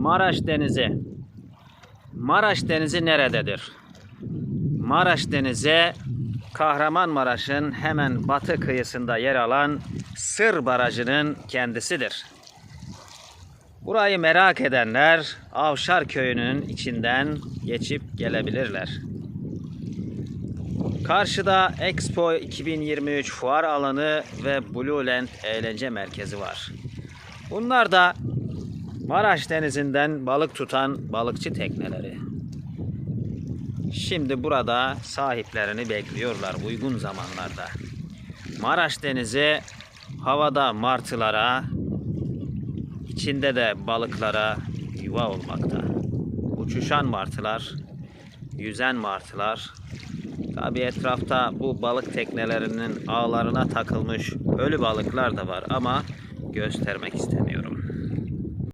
Maraş Denizi. Maraş Denizi nerededir? Maraş Denizi Kahramanmaraş'ın hemen batı kıyısında yer alan Sır Barajı'nın kendisidir. Burayı merak edenler Avşar Köyü'nün içinden geçip gelebilirler. Karşıda Expo 2023 fuar alanı ve Blue Land eğlence merkezi var. Bunlar da Maraş denizinden balık tutan balıkçı tekneleri. Şimdi burada sahiplerini bekliyorlar uygun zamanlarda. Maraş denizi havada martılara, içinde de balıklara yuva olmakta. Uçuşan martılar, yüzen martılar. Tabi etrafta bu balık teknelerinin ağlarına takılmış ölü balıklar da var ama göstermek istemiyorum.